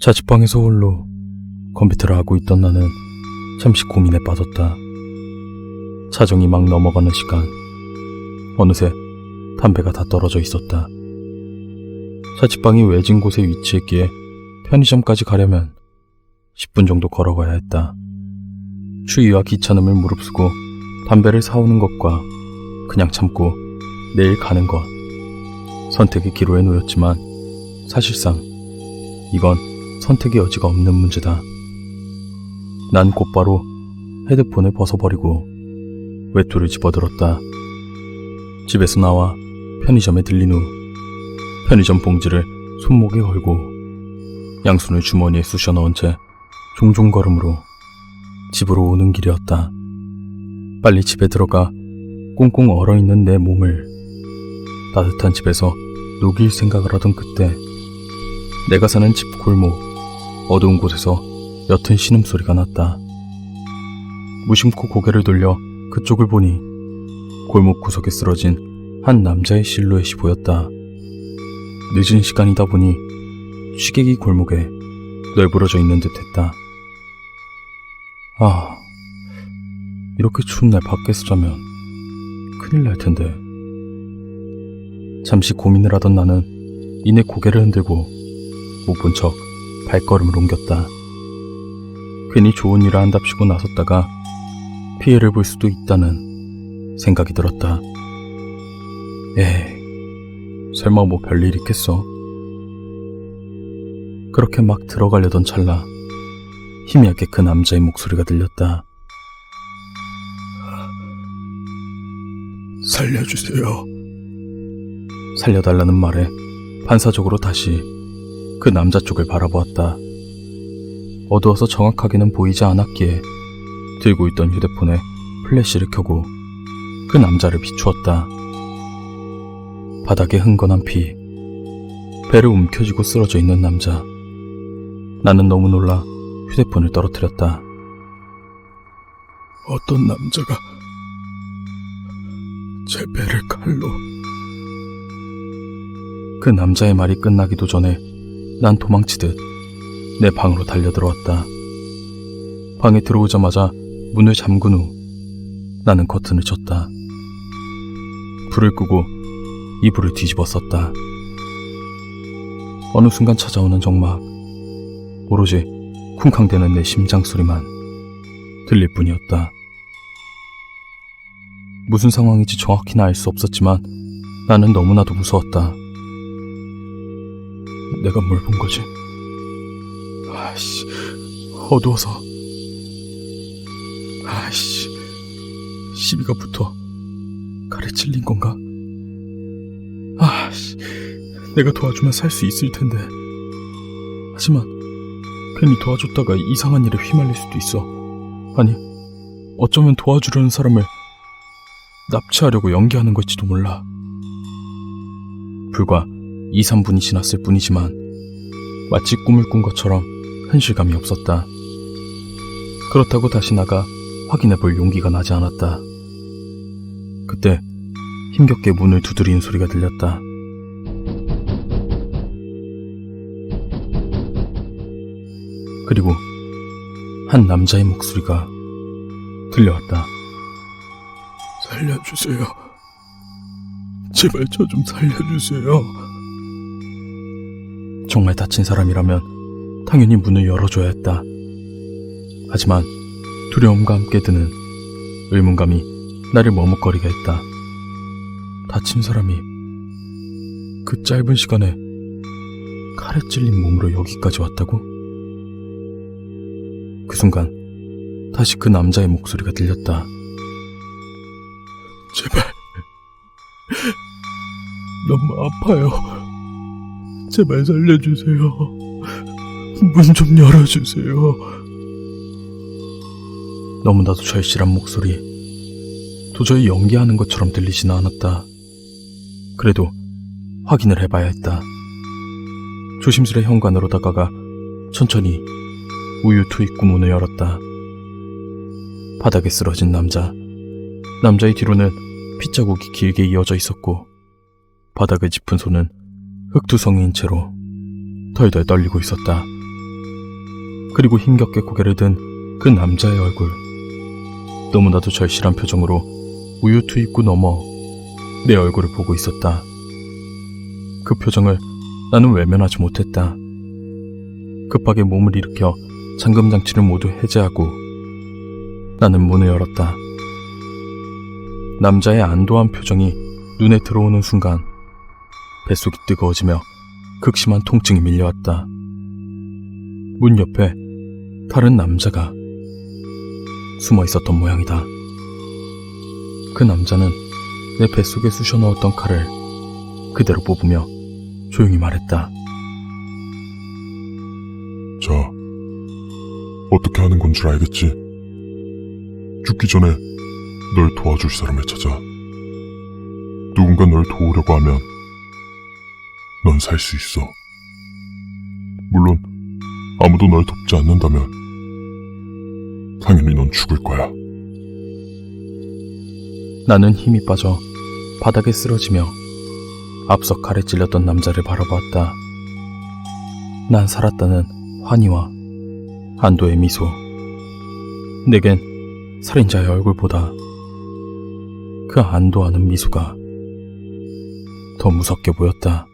자취방에서 홀로 컴퓨터를 하고 있던 나는 잠시 고민에 빠졌다. 자정이 막 넘어가는 시간, 어느새 담배가 다 떨어져 있었다. 자취방이 외진 곳에 위치했기에 편의점까지 가려면 10분 정도 걸어가야 했다. 추위와 귀찮음을 무릅쓰고 담배를 사오는 것과 그냥 참고 내일 가는 것. 선택의 기로에 놓였지만 사실상 이건 선택의 여지가 없는 문제다. 난 곧바로 헤드폰을 벗어버리고 외투를 집어들었다. 집에서 나와 편의점에 들린 후 편의점 봉지를 손목에 걸고 양손을 주머니에 쑤셔 넣은 채 종종 걸음으로 집으로 오는 길이었다. 빨리 집에 들어가 꽁꽁 얼어있는 내 몸을 따뜻한 집에서 녹일 생각을 하던 그때 내가 사는 집 골목 어두운 곳에서 옅은 신음소리가 났다. 무심코 고개를 돌려 그쪽을 보니 골목 구석에 쓰러진 한 남자의 실루엣이 보였다. 늦은 시간이다 보니 취객이 골목에 널브러져 있는 듯 했다. 아, 이렇게 추운 날 밖에서 자면 큰일 날 텐데. 잠시 고민을 하던 나는 이내 고개를 흔들고 못 본 척 발걸음을 옮겼다. 괜히 좋은 일을 한답시고 나섰다가 피해를 볼 수도 있다는 생각이 들었다. 에이, 설마 뭐 별일 있겠어? 그렇게 막 들어가려던 찰나 희미하게 그 남자의 목소리가 들렸다. 살려주세요. 살려달라는 말에 반사적으로 다시 그 남자 쪽을 바라보았다. 어두워서 정확하게는 보이지 않았기에 들고 있던 휴대폰에 플래시를 켜고 그 남자를 비추었다. 바닥에 흥건한 피, 배를 움켜쥐고 쓰러져 있는 남자. 나는 너무 놀라 휴대폰을 떨어뜨렸다. 어떤 남자가 제 배를 칼로. 그 남자의 말이 끝나기도 전에 난 도망치듯 내 방으로 달려들어왔다. 방에 들어오자마자 문을 잠근 후 나는 커튼을 쳤다. 불을 끄고 이불을 뒤집어 썼다. 어느 순간 찾아오는 정막, 오로지 쿵쾅대는 내 심장 소리만 들릴 뿐이었다. 무슨 상황인지 정확히는 알 수 없었지만 나는 너무나도 무서웠다. 내가 뭘 본 거지? 아이씨, 어두워서. 아이씨, 시비가 붙어. 칼에 찔린 건가? 아이씨, 내가 도와주면 살 수 있을 텐데. 하지만, 괜히 도와줬다가 이상한 일에 휘말릴 수도 있어. 아니, 어쩌면 도와주려는 사람을 납치하려고 연기하는 걸지도 몰라. 불과 2, 3분이 지났을 뿐이지만 마치 꿈을 꾼 것처럼 현실감이 없었다. 그렇다고 다시 나가 확인해 볼 용기가 나지 않았다. 그때 힘겹게 문을 두드리는 소리가 들렸다. 그리고 한 남자의 목소리가 들려왔다. 살려주세요. 제발 저 좀 살려주세요. 정말 다친 사람이라면 당연히 문을 열어줘야 했다. 하지만 두려움과 함께 드는 의문감이 나를 머뭇거리게 했다. 다친 사람이 그 짧은 시간에 칼에 찔린 몸으로 여기까지 왔다고? 그 순간 다시 그 남자의 목소리가 들렸다. 제발. 너무 아파요. 제발 살려주세요. 문 좀 열어주세요. 너무나도 절실한 목소리. 도저히 연기하는 것처럼 들리지는 않았다. 그래도 확인을 해봐야 했다. 조심스레 현관으로 다가가 천천히 우유 투입구 문을 열었다. 바닥에 쓰러진 남자. 남자의 뒤로는 핏자국이 길게 이어져 있었고 바닥을 짚은 손은 흙투성이인 채로 덜덜 떨리고 있었다. 그리고 힘겹게 고개를 든 그 남자의 얼굴. 너무나도 절실한 표정으로 우유투 입고 넘어 내 얼굴을 보고 있었다. 그 표정을 나는 외면하지 못했다. 급하게 몸을 일으켜 잠금 장치를 모두 해제하고 나는 문을 열었다. 남자의 안도한 표정이 눈에 들어오는 순간 뱃속이 뜨거워지며 극심한 통증이 밀려왔다. 문 옆에 다른 남자가 숨어 있었던 모양이다. 그 남자는 내 뱃속에 쑤셔 넣었던 칼을 그대로 뽑으며 조용히 말했다. 자, 어떻게 하는 건 줄 알겠지? 죽기 전에 널 도와줄 사람을 찾아. 누군가 널 도우려고 하면 넌 살 수 있어. 물론 아무도 널 돕지 않는다면 당연히 넌 죽을 거야. 나는 힘이 빠져 바닥에 쓰러지며 앞서 칼에 찔렸던 남자를 바라보았다. 난 살았다는 환희와 안도의 미소. 내겐 살인자의 얼굴보다 그 안도하는 미소가 더 무섭게 보였다.